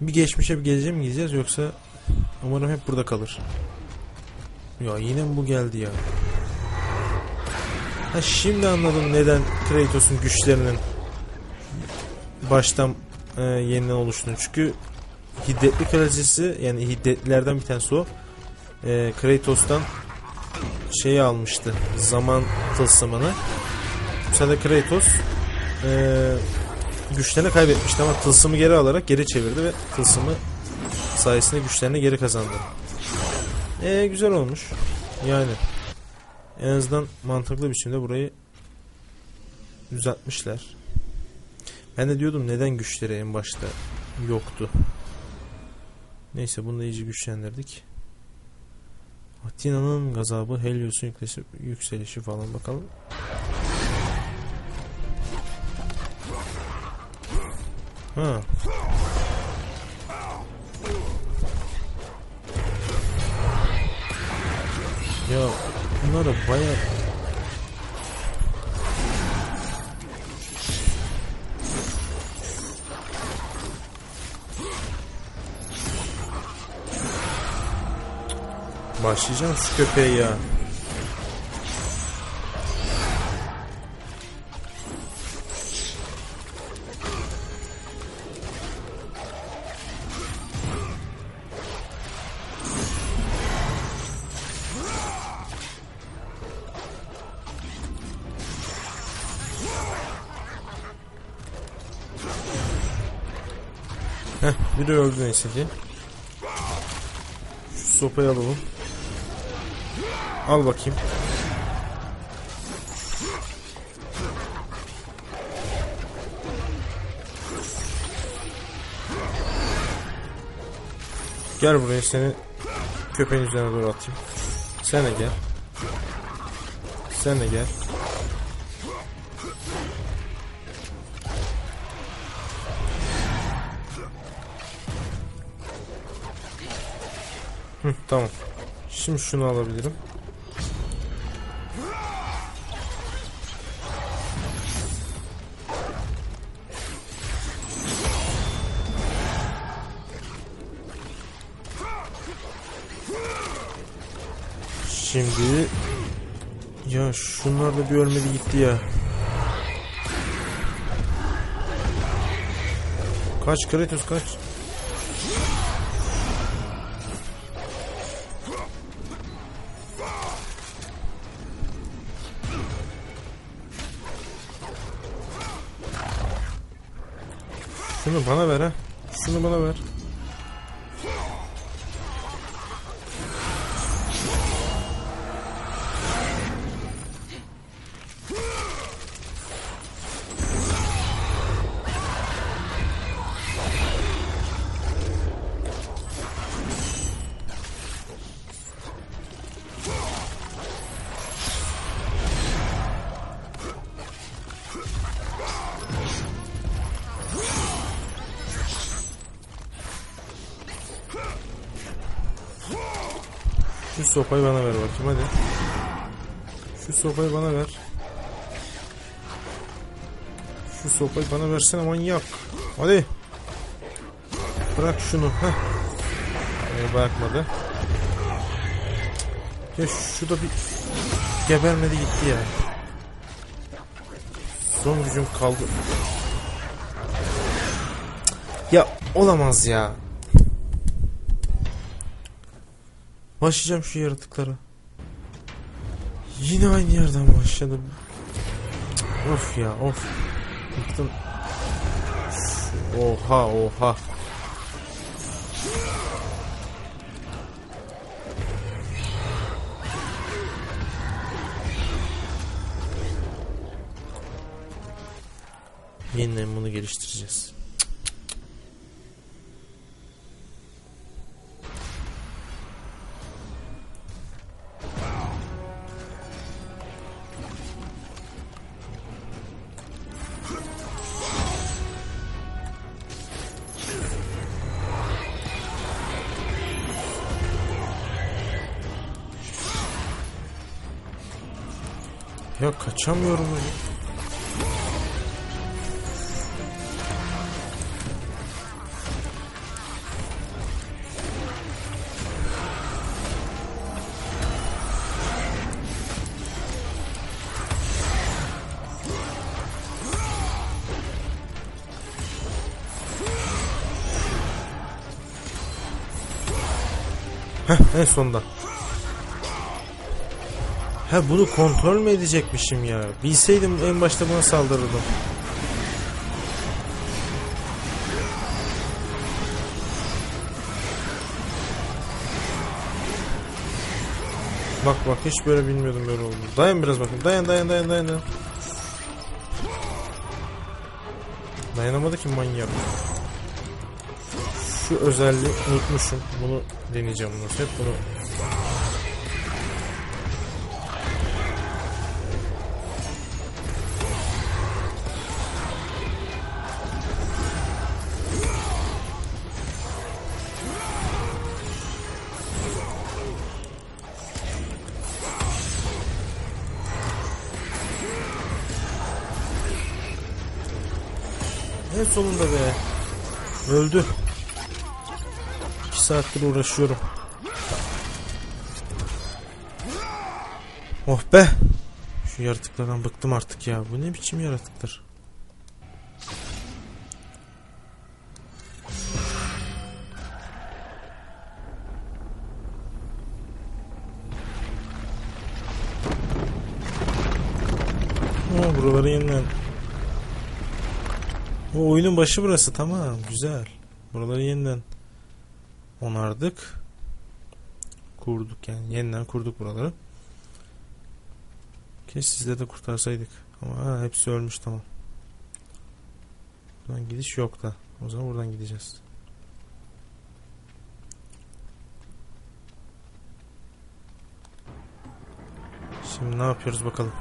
Bir geçmişe bir geleceğe mi gideceğiz yoksa umarım hep burada kalır. Ya yine mi bu geldi ya? Ha şimdi anladım neden Kratos'un güçlerinin baştan e, yeniden oluştuğunu. Çünkü Hiddetli kraliçesi yani Hiddetlilerden bir tanesi o. E, Kratos'tan şeyi almıştı. Zaman tılsımını. Bu sefer Kratos e, güçlerini kaybetmişti ama tılsımı geri alarak geri çevirdi ve tılsımı sayesinde güçlerini geri kazandı. E güzel olmuş. Yani en azından mantıklı biçimde burayı düzeltmişler. Ben de diyordum neden güçleri en başta yoktu. Neyse bunu da iyice güçlendirdik. Atina'nın gazabı, Helios'un yükselişi falan bakalım. Ha. Ya bunları bayağı Başlayacağım şu köpeğe ya. Heh, biri öldü neyse ki. Şu sopayı alalım. Al bakayım. Gel buraya seni köpeğin üzerine doğru atayım. Sen de gel. Sen de gel. Tamam. Şimdi şunu alabilirim. Şimdi ya şunlar da bir ölmedi gitti ya. Kaç Kratos kaç. Şunu bana ver ha. Şunu bana ver. Sopayı bana ver bakayım hadi. Şu sopayı bana ver. Şu sopayı bana versene manyak. Hadi. Bırak şunu. Heh. Ee, bırakmadı. Ya şu da bir gebermedi gitti ya. Son gücüm kaldı. Ya olamaz ya. Başlayacağım şu yaratıklara. Yine aynı yerden başladım. Of ya of. Bıktım. Oha oha. Yeniden bunu geliştireceğiz. Açamıyorum onu. Heh, en sonunda. Ha bunu kontrol mü edecekmişim ya? Bilseydim en başta buna saldırırdım. Bak bak hiç böyle bilmiyordum böyle olduğunu. Dayan biraz bakayım. Dayan dayan dayan dayan. dayan. Dayanamadı ki manyak. Şu özelliği unutmuşum. Bunu deneyeceğim. Hep bunu sonunda be. Öldü. 2 saattir uğraşıyorum. Oh be. Şu yaratıklardan bıktım artık ya. Bu ne biçim yaratıklar? Oh, buraları yeniden bu oyunun başı burası tamam güzel. Buraları yeniden onardık. Kurduk yani yeniden kurduk buraları. Keşke sizle de kurtarsaydık. Ama ha, hepsi ölmüş tamam. Buradan gidiş yok da. O zaman buradan gideceğiz. Şimdi ne yapıyoruz bakalım.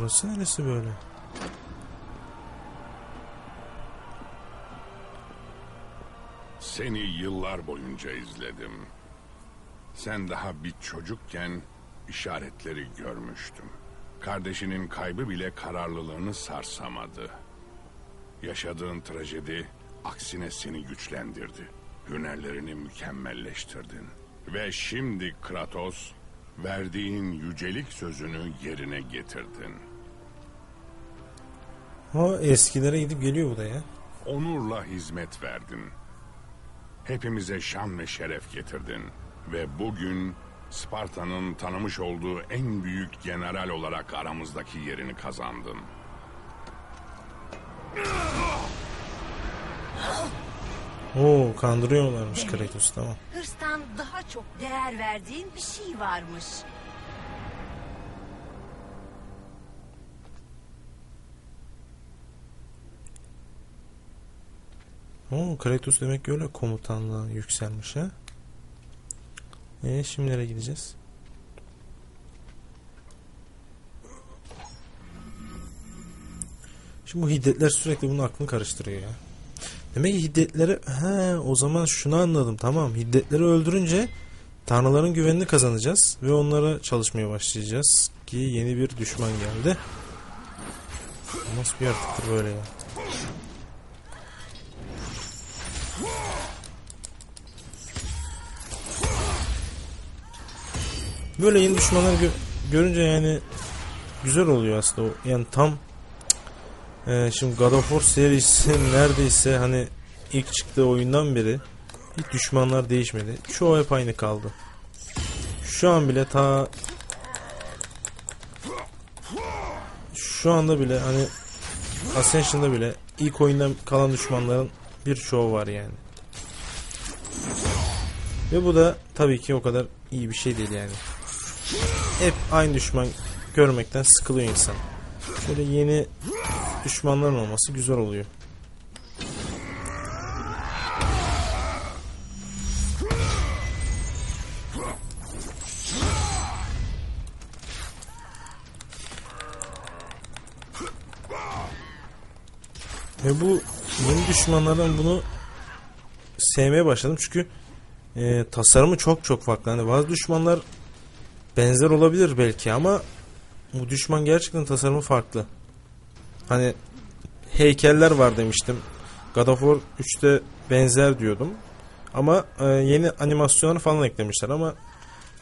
Burası neresi böyle? Seni yıllar boyunca izledim. Sen daha bir çocukken işaretleri görmüştüm. Kardeşinin kaybı bile kararlılığını sarsamadı. Yaşadığın trajedi aksine seni güçlendirdi. Hünerlerini mükemmelleştirdin. Ve şimdi Kratos, verdiğin yücelik sözünü yerine getirdin. O eskilere gidip geliyor bu da ya. Onurla hizmet verdin. Hepimize şan ve şeref getirdin. Ve bugün Sparta'nın tanımış olduğu en büyük general olarak aramızdaki yerini kazandın. Oo kandırıyorlarmış Kratos tamam. Hırstan daha çok değer verdiğin bir şey varmış. Oo Kratos demek ki öyle komutanlığa yükselmiş ha. E şimdi nereye gideceğiz? Şimdi bu hiddetler sürekli bunun aklını karıştırıyor ya. Demek ki hiddetleri he o zaman şunu anladım tamam hiddetleri öldürünce tanrıların güvenini kazanacağız ve onlara çalışmaya başlayacağız ki yeni bir düşman geldi. Nasıl bir yaratıktır böyle ya? Böyle yeni düşmanları gö- görünce yani güzel oluyor aslında o. Yani tam e, şimdi God of War serisi neredeyse hani ilk çıktığı oyundan beri hiç düşmanlar değişmedi. Çoğu hep aynı kaldı. Şu an bile ta şu anda bile hani Ascension'da bile ilk oyundan kalan düşmanların birçoğu var yani. Ve bu da tabii ki o kadar iyi bir şey değil yani. Hep aynı düşman görmekten sıkılıyor insan. Şöyle yeni düşmanların olması güzel oluyor. Ve bu yeni düşmanlardan bunu sevmeye başladım çünkü e, tasarımı çok çok farklı. Hani bazı düşmanlar benzer olabilir belki ama bu düşman gerçekten tasarımı farklı. Hani heykeller var demiştim. God of War 3'te benzer diyordum. Ama e, yeni animasyonları falan eklemişler ama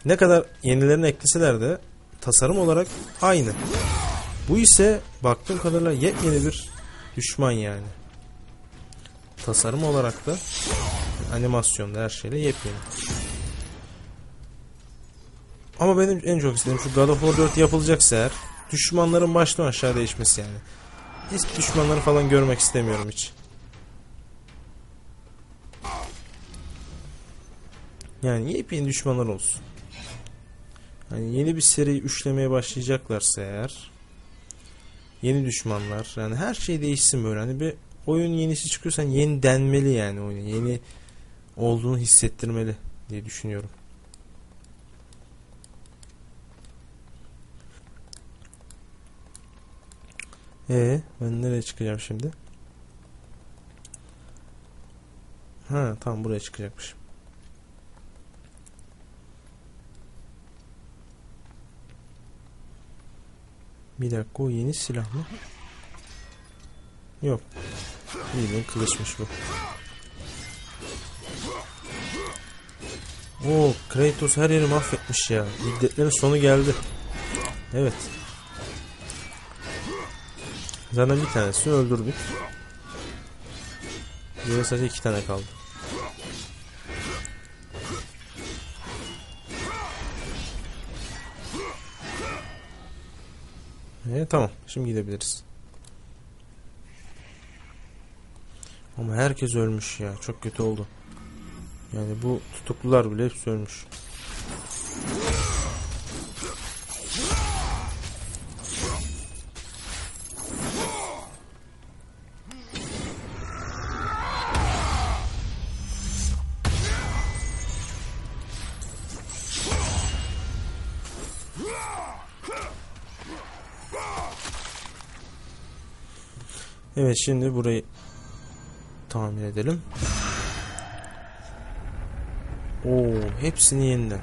ne kadar yenilerini ekleseler de tasarım olarak aynı. Bu ise baktığım kadarıyla yepyeni bir düşman yani. tasarım olarak da animasyonda her şeyle yepyeni. Ama benim en çok istediğim şu God of War 4 yapılacaksa eğer düşmanların baştan aşağı değişmesi yani. Hiç düşmanları falan görmek istemiyorum hiç. Yani yepyeni düşmanlar olsun. Hani yeni bir seri üçlemeye başlayacaklarsa eğer yeni düşmanlar yani her şey değişsin böyle hani bir oyun yenisi çıkıyorsan yeni denmeli yani oyun yeni olduğunu hissettirmeli diye düşünüyorum. Ee, ben nereye çıkacağım şimdi? Ha, tamam buraya çıkacakmışım. Bir dakika o yeni silah mı? Yok. Bildiğin kılıçmış bu. Oo, Kratos her yeri mahvetmiş ya. Hiddetlerin sonu geldi. Evet. Zaten bir tanesini öldürdük. Geriye sadece iki tane kaldı. E, tamam. Şimdi gidebiliriz. Ama herkes ölmüş ya. Çok kötü oldu. Yani bu tutuklular bile hepsi ölmüş. Evet şimdi burayı tamir edelim. Oo, hepsini yeniden.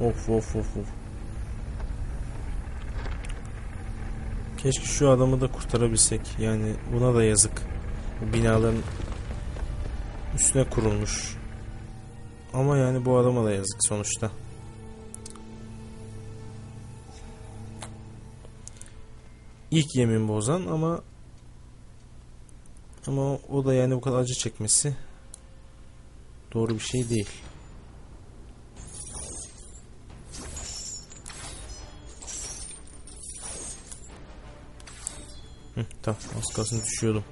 Of of of of. Keşke şu adamı da kurtarabilsek. Yani buna da yazık. Bu binaların üstüne kurulmuş. Ama yani bu adama da yazık sonuçta. İlk yemin bozan ama ama o da yani bu kadar acı çekmesi doğru bir şey değil. Hı, tamam az kalsın düşüyordum.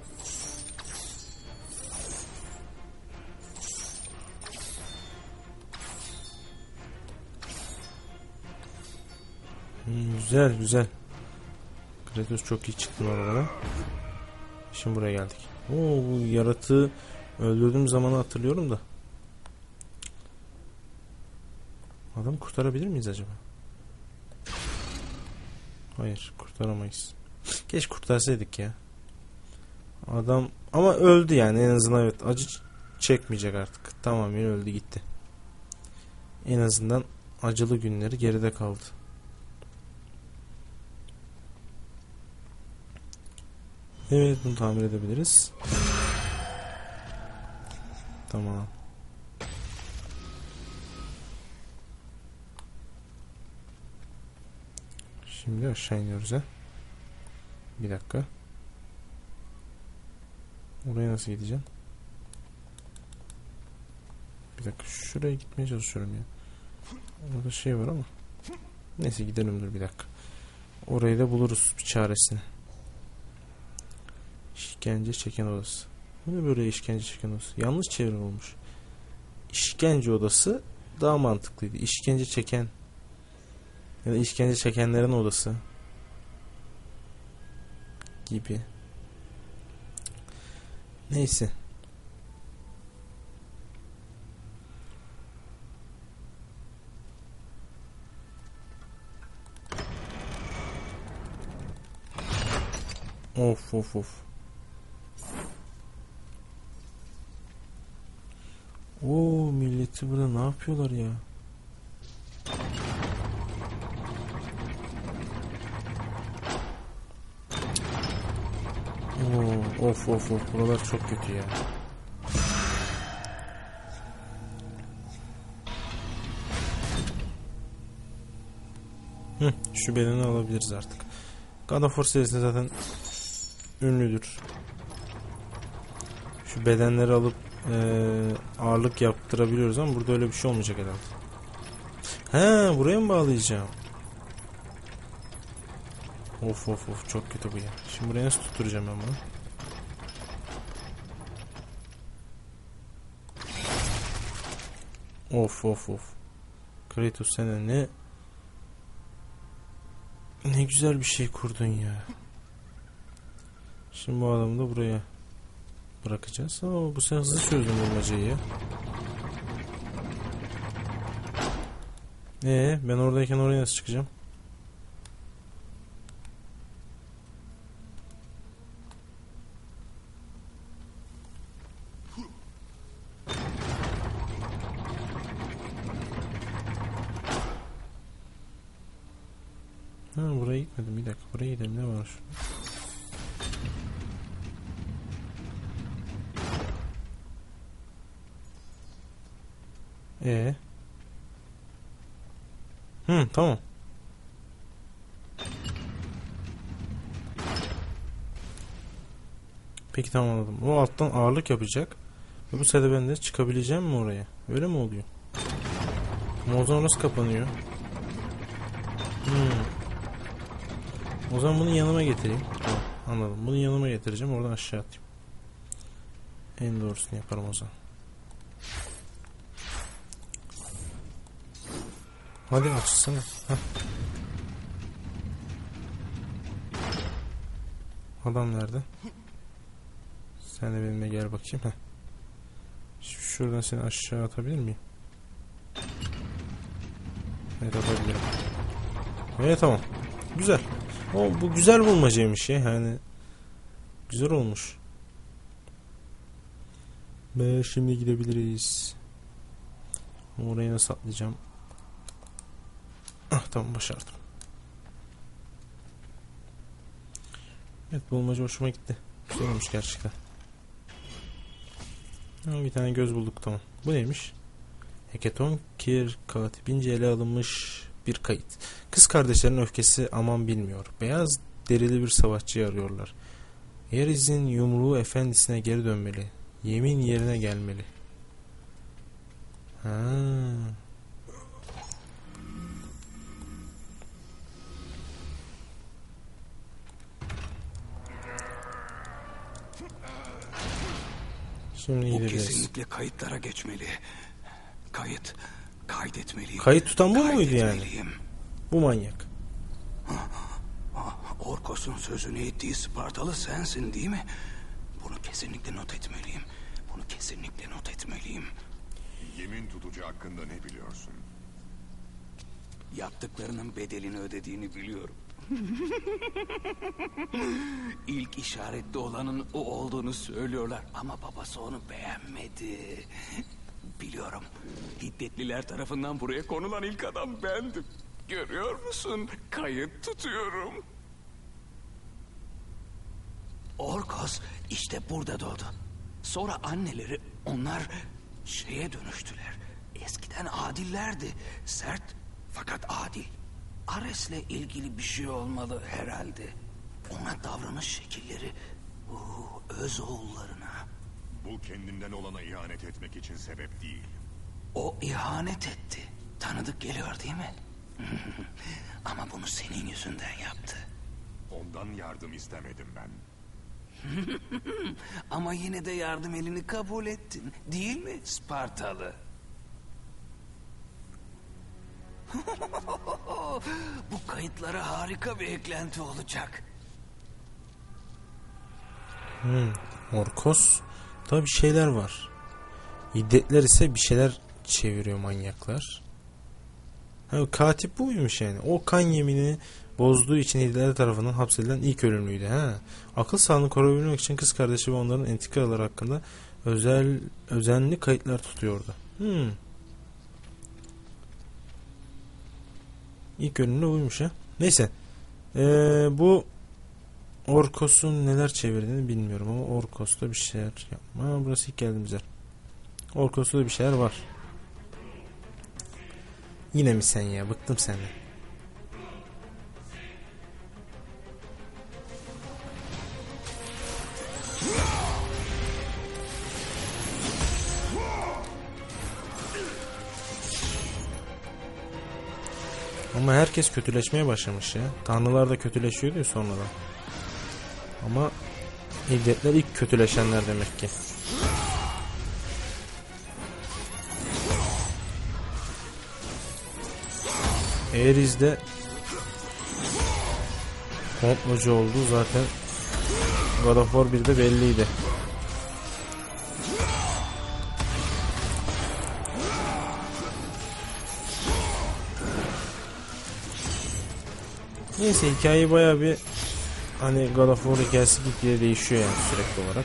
Güzel güzel. Kratos çok iyi çıktın oralara. Şimdi buraya geldik. Oo, bu yaratığı öldürdüğüm zamanı hatırlıyorum da. Adamı kurtarabilir miyiz acaba? Hayır kurtaramayız. Geç kurtarsaydık ya. Adam ama öldü yani en azından evet acı çekmeyecek artık. Tamamen öldü gitti. En azından acılı günleri geride kaldı. Evet bunu tamir edebiliriz. Tamam. Şimdi aşağı iniyoruz ha. Bir dakika. Oraya nasıl gideceğim? Bir dakika şuraya gitmeye çalışıyorum ya. Orada şey var ama. Neyse gidelim dur bir dakika. Orayı da buluruz bir çaresini. İşkence çeken odası. Bu ne böyle işkence çeken odası? Yanlış çevrim olmuş. İşkence odası daha mantıklıydı. İşkence çeken ya da işkence çekenlerin odası gibi. Neyse. Of of of. Oo milleti burada ne yapıyorlar ya? Oo, of of of buralar çok kötü ya. Hı, şu bedeni alabiliriz artık. God of War serisinde zaten ünlüdür. Şu bedenleri alıp eee, ağırlık yaptırabiliyoruz ama burada öyle bir şey olmayacak herhalde. He buraya mı bağlayacağım? Of of of çok kötü bu ya. Şimdi buraya nasıl tutturacağım ben bunu? Of of of. Kratos sen ne ne güzel bir şey kurdun ya. Şimdi bu adamı da buraya bırakacağız. Ama bu sen hızlı çözdün bulmacayı ya. Ee, ben oradayken oraya nasıl çıkacağım? Ha buraya gitmedim bir dakika buraya gidelim ne var şu? Ee. Hı tamam. Peki tamam anladım. O alttan ağırlık yapacak. Bu sefer ben de çıkabileceğim mi oraya? Öyle mi oluyor? Ama o zaman nasıl kapanıyor? Hmm. O zaman bunu yanıma getireyim. Tamam, anladım. Bunu yanıma getireceğim. Oradan aşağı atayım. En doğrusunu yaparım o zaman. Hadi açsana. Heh. Adam nerede? Sen de benimle gel bakayım. Heh. Şuradan seni aşağı atabilir miyim? Evet atabilirim. Evet tamam. Güzel. O bu güzel bulmacaymış ya yani. Güzel olmuş. Ve şimdi gidebiliriz. Oraya nasıl atlayacağım? Ah tamam başardım. Evet bulmaca hoşuma gitti. Güzel gerçekten. Ha, bir tane göz bulduk tamam. Bu neymiş? Heketon Kir katibince ele alınmış bir kayıt. Kız kardeşlerin öfkesi aman bilmiyor. Beyaz derili bir savaşçıyı arıyorlar. Yeriz'in yumruğu efendisine geri dönmeli. Yemin yerine gelmeli. Ha. Şimdi Bu kesinlikle kayıtlara geçmeli. Kayıt, kaydetmeliyim. Kayıt tutan bu muydu yani? Bu manyak. Orkos'un sözünü ettiği Spartalı sensin değil mi? Bunu kesinlikle not etmeliyim. Bunu kesinlikle not etmeliyim. Yemin tutucu hakkında ne biliyorsun? Yaptıklarının bedelini ödediğini biliyorum. İlk işaretli olanın o olduğunu söylüyorlar ama babası onu beğenmedi. Biliyorum. Hiddetliler tarafından buraya konulan ilk adam bendim. Görüyor musun? Kayıt tutuyorum. Orkos işte burada doğdu. Sonra anneleri onlar şeye dönüştüler. Eskiden adillerdi. Sert fakat adil. Ares'le ilgili bir şey olmalı herhalde. Ona davranış şekilleri uu, öz oğullarına. Bu kendinden olana ihanet etmek için sebep değil. O ihanet etti. Tanıdık geliyor değil mi? Ama bunu senin yüzünden yaptı. Ondan yardım istemedim ben. Ama yine de yardım elini kabul ettin. Değil mi Spartalı? Bu kayıtlara harika bir eklenti olacak. Orkos da bir şeyler var. İddetler ise bir şeyler çeviriyor manyaklar. Ha, katip buymuş yani. O kan yeminini bozduğu için İddiler tarafından hapsedilen ilk ölümlüydü. Ha. Akıl sağlığını koruyabilmek için kız kardeşi ve onların entikaları hakkında özel özenli kayıtlar tutuyordu. Hmm. İlk ölümlü buymuş ha. Neyse. Ee, bu Orkos'un neler çevirdiğini bilmiyorum ama Orkos'ta bir şeyler yapma. Burası ilk geldiğimiz yer. Orkos'ta bir şeyler var. Yine mi sen ya? Bıktım senden. Ama herkes kötüleşmeye başlamış ya. Tanrılar da kötüleşiyordu ya sonradan. Ama hiddetler ilk kötüleşenler demek ki. Ares de komplocu oldu zaten God of War 1'de belliydi. Neyse hikaye baya bir hani God of War hikayesi gitgide değişiyor yani sürekli olarak.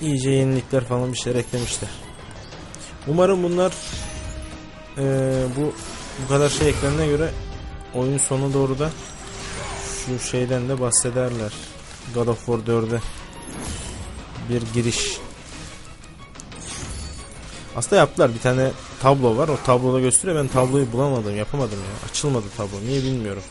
İyice yenilikler falan bir şeyler eklemişler. Umarım bunlar eee, bu bu kadar şey eklenene göre oyun sonu doğru da şu şeyden de bahsederler. God of War 4'e bir giriş. Aslında yaptılar. Bir tane tablo var. O tabloda gösteriyor. Ben tabloyu bulamadım yapamadım ya. Açılmadı tablo. Niye bilmiyorum.